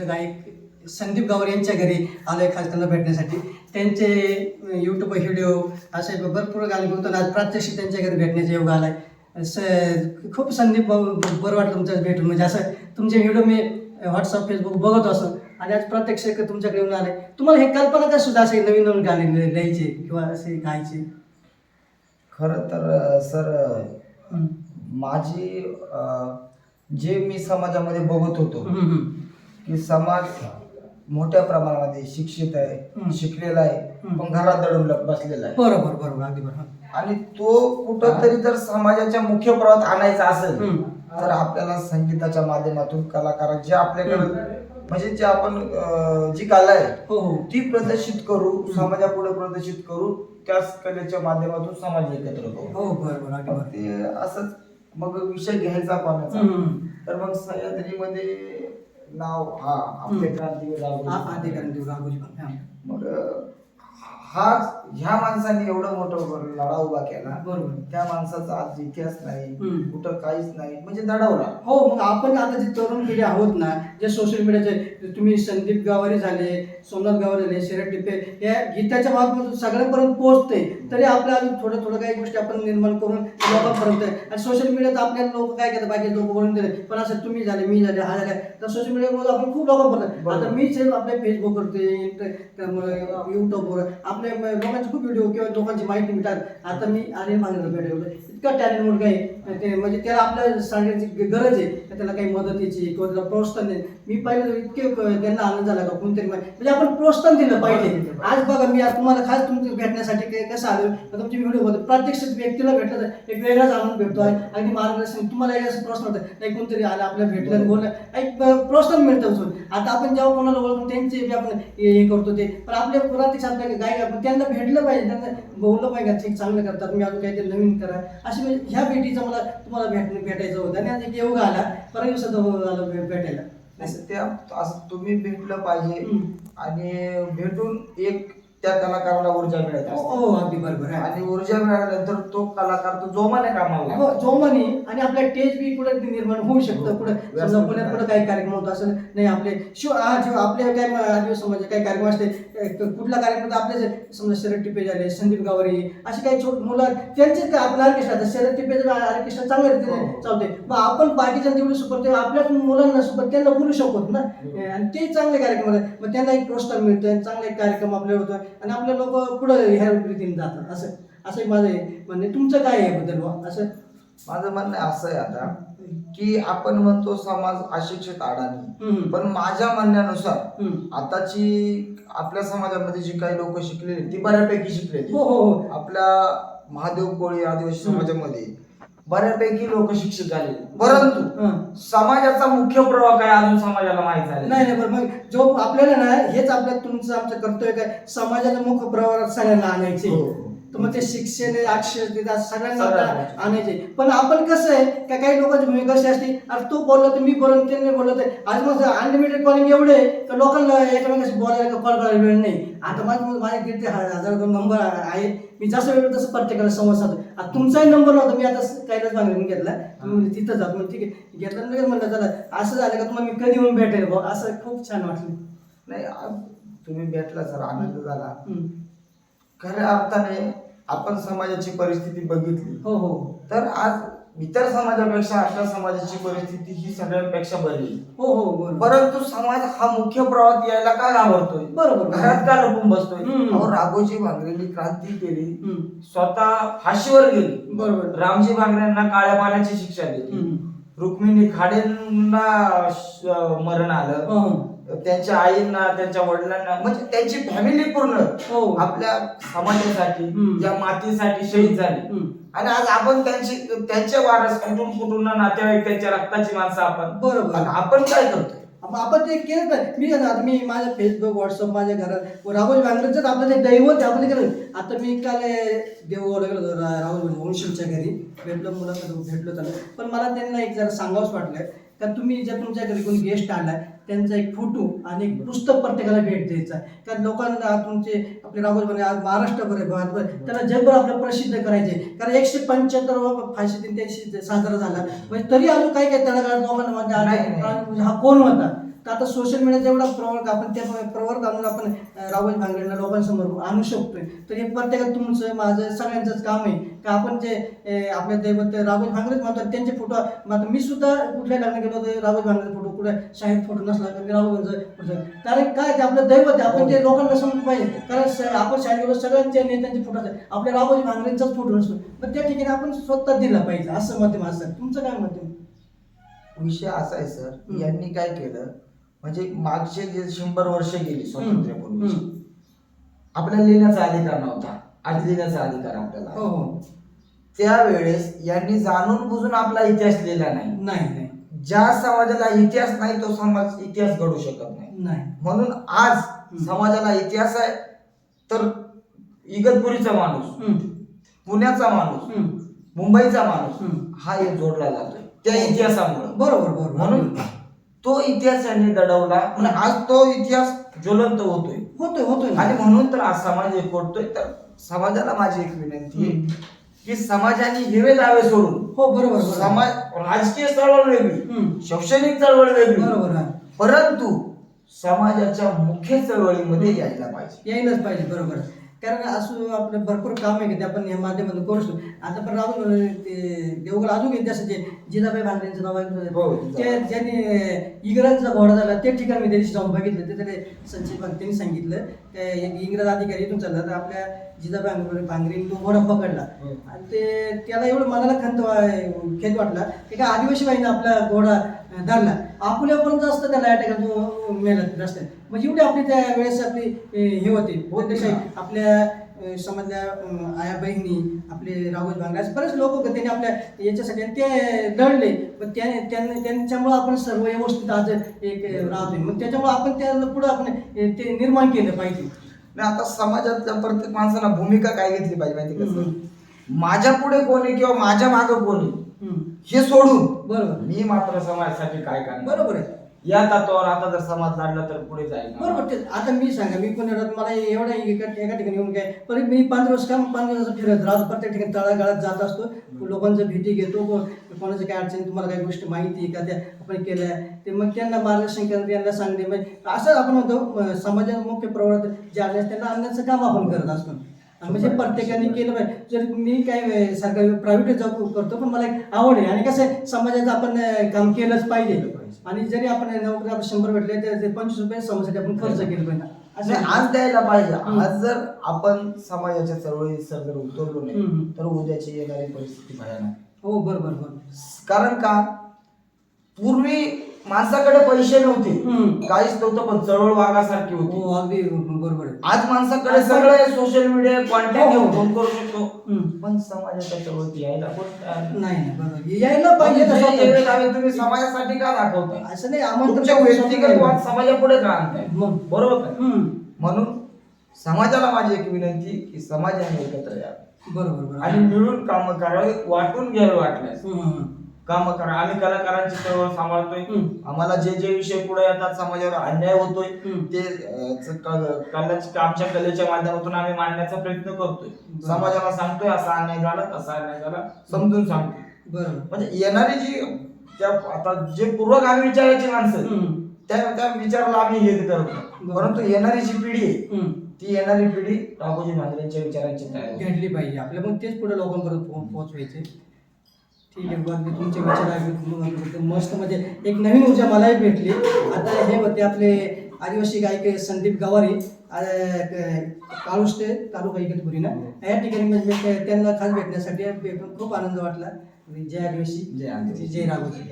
गायक संदीप गावर यांच्या घरी आलोय खास त्यांना भेटण्यासाठी. त्यांचे यूट्यूब व्हिडिओ असे भरपूर गाणे बघतो आज प्रात्यक्षिक त्यांच्या घरी भेटण्याचा योग आलाय. स खूप संदीप भाऊ बरं वाटलं तुमचं भेटून. म्हणजे असं तुमचे व्हिडिओ मी व्हॉट्सअप फेसबुक बघत असो आणि आज प्रत्यक्ष तुमच्याकडे येऊन आले तुम्हाला हे कल्पना का सुद्धा असे नवीन नवीन गाणे लिहायचे किंवा असे गायचे? खरं तर सर. माझी जे मी समाजामध्ये बघत होतो. की समाज मोठ्या प्रमाणामध्ये शिक्षित आहे. शिकलेला आहे. पण घरात दडून बसलेला आहे. बरोबर बरोबर. अगदी बरोबर. आणि तो कुठंतरी जर समाजाच्या मुख्य प्रवाहात आणायचा असेल. तर आपल्याला संगीताच्या माध्यमातून कलाकार जे आपल्याकडे म्हणजे जे आपण जी कला आहे हो हो. ती प्रदर्शित करू समाजापुढे प्रदर्शित करू त्याच कलेच्या माध्यमातून समाज एकत्र करू. हो बरोबर असंच मग विषय घ्यायचा कोणाचा. तर मग सह्याद्रीमध्ये नाव हा आपले. क्रांतीवीर राघोजी. आधी कारण देऊ राघोजी पण हा. मग अं, हा ह्या माणसाने एवढं मोठं लढा उभा केला. बरोबर. त्या माणसाचा आज इतिहास नाही हम्म. कुठं काहीच नाही म्हणजे दडवला. हो मग आपण आता जे तरुण पिढी आहोत ना जे सोशल मीडियाचे तुम्ही संदीप गावारी झाले सोमनाथ गावारी झाले शरद टिपे या गीताच्या माध्यमातून सगळ्यांपर्यंत पोहोचते तरी आपल्या अजून थोडं थोडं काही गोष्टी आपण निर्माण करून लोकांपर्यंत आणि सोशल मीडियात आपल्याला लोक काय करतात? बाकी लोक बोलून दिले पण असं तुम्ही झाले मी झाले हा झाले. तर सोशल मीडियामुळे आपण खूप लोकांपर्यंत. बरोबर. आता मीच आपल्या फेसबुक करते युट्यूबवर आपल्या म- लोकांचे खूप व्हिडिओ किंवा लोकांची माहिती मिळतात. आता मी आर्यन मागणार भेटवलं इतका टॅलेंट मुलगा आहे. ते म्हणजे त्याला आपल्या सांगण्याची गरज आहे त्याला काही मदतीची किंवा त्याला प्रोत्साहन दे मी पाहिलं इतके त्यांना आनंद झाला का कोणतरी म्हणजे आपण प्रोत्साहन दिलं पाहिजे. आज बघा मी आज तुम्हाला खास तुमच्या भेटण्यासाठी काही कसं आलो तर तुमचे व्हिडिओ होतो प्रत्यक्ष व्यक्तीला भेटलं तर एक वेगळाच आनंद भेटतो. आहे आणि मार्गदर्शन तुम्हाला एक असं प्रश्न होतं नाही कोणतरी आलं आपल्या भेटलं बोललं. एक प्रोत्साहन मिळतं उचलून आता आपण जेव्हा कोणाला ओळखून त्यांचे आपण हे करतो ते. पण आपल्या प्रत्यक्ष आपल्या गायक आपण त्यांना भेटलं पाहिजे त्यांना बोललं पाहिजे चांगलं करतात मी अजून काहीतरी नवीन करा. अशी म्हणजे ह्या भेटीचा मला तुम्हाला भेट भेटायचं होतं आणि आज योग आला परत दिवसात आलं भेटायला. असं त्या असं तुम्ही भेटलं पाहिजे. आणि भेटून एक त्या कलाकाराला ऊर्जा मिळत हो असते. हो, अगदी बरोबर आहे आणि ऊर्जा मिळाल्यानंतर तो कलाकार तो जोमाने कामाला लागतो. हो जोमानी आणि आपल्या टेज बी कुठे निर्माण होऊ शकतं हो. कुठं समजा व्यासपीठ पुण्यात. कुठं काही कार्यक्रम होत असं नाही आपले शिव हा शिव आपले काय म- आदिवासी समाजाचे काही कार्यक्रम असते कुठला कार्यक्रम तर आपले जे समजा शरद टिपे झाले संदीप गावरी असे काही छोट मुलं त्यांचेच काय आपलं ऑर्केस्ट्रा आता शरद टिपे ऑर्केस्ट्रा चांगल्या रीतीने हो. चालते मग आपण बाकीच्या जेवढे सुपर ते आपल्याच मुलांना सुपर त्यांना बोलू शकतो ना हो. आणि ते चांगले कार्यक्रम आहेत मग त्यांना एक प्रोत्साहन मिळतं आणि चांगले कार्यक्रम आपले होतो आणि आपले लोक पुढे ह्या रीतीने जातात असं असं माझं आहे. म्हणजे तुमचं काय आहे बद्दल? असं माझं म्हणणं असं आहे आता की आपण म्हणतो समाज अशिक्षित अडाणी. पण माझ्या म्हणण्यानुसार. आताची आपल्या समाजामध्ये जी काही लोक शिकलेली ती बऱ्यापैकी शिकलेली हो हो हो आपल्या महादेव कोळी आदिवासी. समाजामध्ये बऱ्यापैकी लोक शिक्षित झाले परंतु. समाजाचा मुख्य प्रवाह काय अजून समाजाला माहीत झाले नाही नाही बरं मग जो आपल्याला ना हेच आपल्या तुमचं आमचं कर्तव्य काय समाजाच्या मुख प्रवाहात सगळ्यांना आणायचे हो. तर मग ते शिक्षण आहे, अक्षरतेत सगळ्यांना आणायचे. पण आपण कसं आहे का काही लोकांची भूमिका अशी असते अरे तो बोलला तर मी बोललो त्यांनी बोललो तर. आज मग अनलिमिटेड कॉलिंग एवढे का लोकांना एकमेकाशी बोलायला कॉल करायला वेळ नाही. आता माझं माझे दीड ते हजार दोन नंबर आहे. मी जसं वेळ तसं प्रत्येकाला संवाद साधतो आता तुमचाही नंबर नव्हता मी आता कैलास बांगरेने घेतला. तिथं जातो म्हणजे ठीक आहे. घेतला लगेच म्हणलं चला. असं झालं का तुम्हाला मी कधी येऊन भेटेल बुवा असं खूप छान वाटलं. नाही तुम्ही भेटला सर. आनंद झाला. खऱ्या अर्थाने आपण समाजाची परिस्थिती बघितली हो हो तर आज इतर समाजापेक्षा आपल्या समाजाची परिस्थिती ही सगळ्यांपेक्षा बरी आहे. हो हो बरोबर परंतु समाज हा मुख्य प्रवाहात यायला का घाबरतोय बरोबर. घरात का लपून बसतोय हम्म. अहो, राघोजी भांगरेंनी क्रांती केली हम्म. स्वतः फाशीवर गेली बरोबर. रामजी भांगरेंना काळ्या पाण्याची शिक्षा दिली हम्म. रुक्मिणी खाडेंना श- मरण आलं हो. त्यांच्या आईंना त्यांच्या वडिलांना म्हणजे त्यांची फॅमिली पूर्ण हो. आपल्या समाजासाठी हम्म. या मातीसाठी शहीद झाली. हम्म. आणि आज आपण त्यांची त्यांचे वारस कुठून कुठून नातेवाईक त्यांच्या रक्ताची माणसं आपण. बरोबर. आणि आपण काय करतोय? मग आपण ते केलं तर मी आता मी माझ्या फेसबुक व्हॉट्सअप माझ्या घरात राहुल भांगरेचं आपलं ते दैवत आहे आपण ते केलं आता मी काल देवगड गेलो होतो रा- राहुल वंशींच्या घरी. भेटलो मुलाकडे भेटलो त्याला. पण मला त्यांना एक जरा सांगावंच वाटलं का तुम्ही जर तुमच्या घरी कोणी गेस्ट आलाय त्यांचा एक फोटो आणि एक पुस्तक प्रत्येकाला भेट द्यायचा आहे. कारण लोकांना तुमचे आपले राहुल भांगरे आज महाराष्ट्रभर भारतभर त्याला जगभर आपलं प्रसिद्ध करायचे कारण एकशे पंच्याहत्तर फाशी दिन त्याशी साजरा झाला म्हणजे तरी अजून काही काही त्याला लोकांना. म्हणजे हा कोण होता आता सोशल मीडियाचा एवढा प्रवर्ग आपण त्या प्रवर्ग आणून आपण राहुल भांगरेंना लोकांसमोर आणू शकतोय. तर हे प्रत्येकात तुमचं माझं सगळ्यांचंच काम आहे. का आपण जे आपल्या दैवत राहुल भांगरेच म्हणतात त्यांचे फोटो आता मी सुद्धा कुठल्या लग्न गेलो तर राहुल भांगरे फोटो कुठे शाहीर फोटो नसला तर राहुल कारण काय ते आपलं दैवत आहे आपण ते लोकांना समजलं पाहिजे. कारण आपण शाळेत गेलो सगळ्यांच्या नेत्यांचे फोटो असतात. आपल्या राहुल भांगरेंचाच फोटो नसतो. पण त्या ठिकाणी आपण स्वतः दिला पाहिजे असं माध्यम असतं तुमचं काय माध्यम विषय असा आहे सर. यांनी काय केलं? म्हणजे मागचे जे शंभर वर्ष गेली स्वातंत्र्यापूर्वी. आपल्याला लिहिण्याचा अधिकार नव्हता आज लिहिण्याचा अधिकार आपल्याला हो. हो त्यावेळेस यांनी जाणून बुजून आपला इतिहास लिहिला नाही ज्या समाजाला इतिहास नाही तो समाज इतिहास घडू शकत नाही नाही म्हणून आज. समाजाला इतिहास आहे तर इगतपुरीचा माणूस. पुण्याचा माणूस. मुंबईचा माणूस. हा एक जोडला जातोय त्या इतिहासामुळे बरोबर बरोबर म्हणून तो इतिहास यांनी दडवला म्हणजे आज तो इतिहास ज्वलंत होतोय होतोय होतोय. आणि म्हणून तर आज समाज एकवटतोय तर समाजाला माझी एक विनंती आहे. की समाजाने हिरे दावे सोडून हो बरोबर. समाज राजकीय चळवळ वेगळी. शैक्षणिक चळवळ वेगळी बरोबर. परंतु समाजाच्या मुख्य चळवळीमध्ये यायला पाहिजे यायलाच पाहिजे बरोबर कारण असं आपलं भरपूर काम आहे की ते आपण या माध्यमातून करू शकतो. आता पण राहून ते देवगड अजून एक जसं जे जिजाबाई भांगरेंचं नाव आहे ते ज्यांनी इंग्रजांचा घोडा झाला ते ठिकाण मी त्या दिवशी जाऊन बघितलं. ते त्याने संजय त्यांनी सांगितलं ते इंग्रज अधिकारी इथून चालला तर आपल्या जिजाबाई भांगरे भांगरेंनी तो घोडा पकडला. हो. आणि ते त्याला एवढं मनाला खंत खेद वाटला की काय आदिवासी बाईनं आपला घोडा धरला. आपल्यापर्यंत असतं त्याला अटॅक मेहनत रस्त्यात. म्हणजे एवढी आपली त्या वेळेस आपली हे होते. ना. आपल्या समाजल्या आया बहिणी आपले राहुल असे बरेच लोक होते. त्यांनी आपल्या याच्यासाठी ते लढले. पण त्या त्यां- त्यांच्यामुळे आपण सर्व व्यवस्थित आज एक राहतोय. मग त्याच्यामुळे आपण त्याला पुढे आपण ते निर्माण केलं पाहिजे. आणि आता समाजातल्या प्रत्येक माणसाला भूमिका काय घेतली पाहिजे माहिती का? माझ्या पुढे कोणी किंवा माझ्या मागे कोणी. हे सोडून बरोबर. मी मात्र समाजासाठी काय करणार? बरोबर आहे. या तत्वावर आता जर समाज लढला तर पुढे जाईल बरोबर. ते आता मी सांगा मी पण एवढं- मला एवढा एका एका ठिकाणी येऊन काय पण मी पाच दिवस काम पाच दिवस फिरत राहतो. प्रत्येक ठिकाणी तळागाळात जात असतो. लोकांचं भेटी घेतो. कोणाचं काय अडचणी तुम्हाला काही गोष्ट माहिती आहे का? त्या आपण केल्या. ते मग त्यांना मार्गदर्शन करणं त्यांना सांगणे. म्हणजे असं आपण म्हणतो अं, समाजात मुख्य प्रवर्तक जे आले असतात, त्यांना आणण्याचं काम आपण करत असतो. म्हणजे प्रत्येकाने केलं पाहिजे. जर मी काय सरकारी प्रायव्हेट जॉब करतो पण मला एक आवड आहे. आणि कसं आहे समाजाचं आपण काम केलंच पाहिजे. आणि जरी आपण नोकरी आपण शंभर भेटले तर ते पंचवीस रुपये समाजासाठी आपण खर्च केलं पाहिजे. असं आज द्यायला पाहिजे. आज जर आपण समाजाच्या चळवळीत सर जर उतरलो नाही. तर उद्याची येणारी परिस्थिती भयानक हो बरोबर बरोबर. कारण का? पूर्वी माणसाकडे पैसे नव्हते. काहीच नव्हतं पण चळवळ वाघासारखी होती हो अगदी बरोबर आहे आज माणसाकडे सगळं सोशल मीडिया कॉन्टॅक्ट हो, हो. घेऊन फोन करू शकतो हम्म. पण समाजाच्या चळवळीत यायला कोण तयार नाही. नाही नाही बरोबर यायला पाहिजे म्हणजे तसं जे तुम्ही समाजासाठी का दाखवताय असं नाही आमंत्रण तुमच्या व्यक्तिगत वाद समाजापुढे का आणताय मग. बरोबर हम्म. म्हणून समाजाला माझी एक विनंती की समाजाने एकत्र यावे बरोबर बरोबर आणि मिळून काम करावे वाटून घ्यावे वाटल्यास हम्म, हम्म. काम करा आम्ही कलाकारांची चळवळ सांभाळतोय हम्म. आम्हाला जे जे विषय पुढे येतात समाजावर अन्याय होतोय हम्म. ते अं, च- क- कलाची आमच्या कलेच्या माध्यमातून आम्ही मांडण्याचा प्रयत्न करतोय. समाजाला सांगतोय असा अन्याय झाला तसा अन्याय झाला समजून सांगतोय बरोबर म्हणजे येणारी जी त्या आता जे पूर्वगामी विचाराची माणसं हम्म. त्या त्या विचाराला आम्ही हे करतो. परंतु येणारी जी पिढी आहे हम्म. ती येणारी पिढी राघोजी भांगरेंच्या विचारांची तयार होते. घडली पाहिजे आपल्या मग तेच पुढे लोकांपर्यंत पोहोचवायचे ठीक आहे बघ मी तुमचे विचार ऐकले मस्त म्हणजे एक नवीन ऊर्जा मलाही भेटली. आता हे होते आपले आदिवासी गायक संदीप गवारी काळुष्टे तालुका इगतपुरी ना? या ठिकाणी म्हणजे त्यांना खास भेटण्यासाठी खूप आनंद वाटला. जय आदिवासी जय आदिवासी. जय राघोजी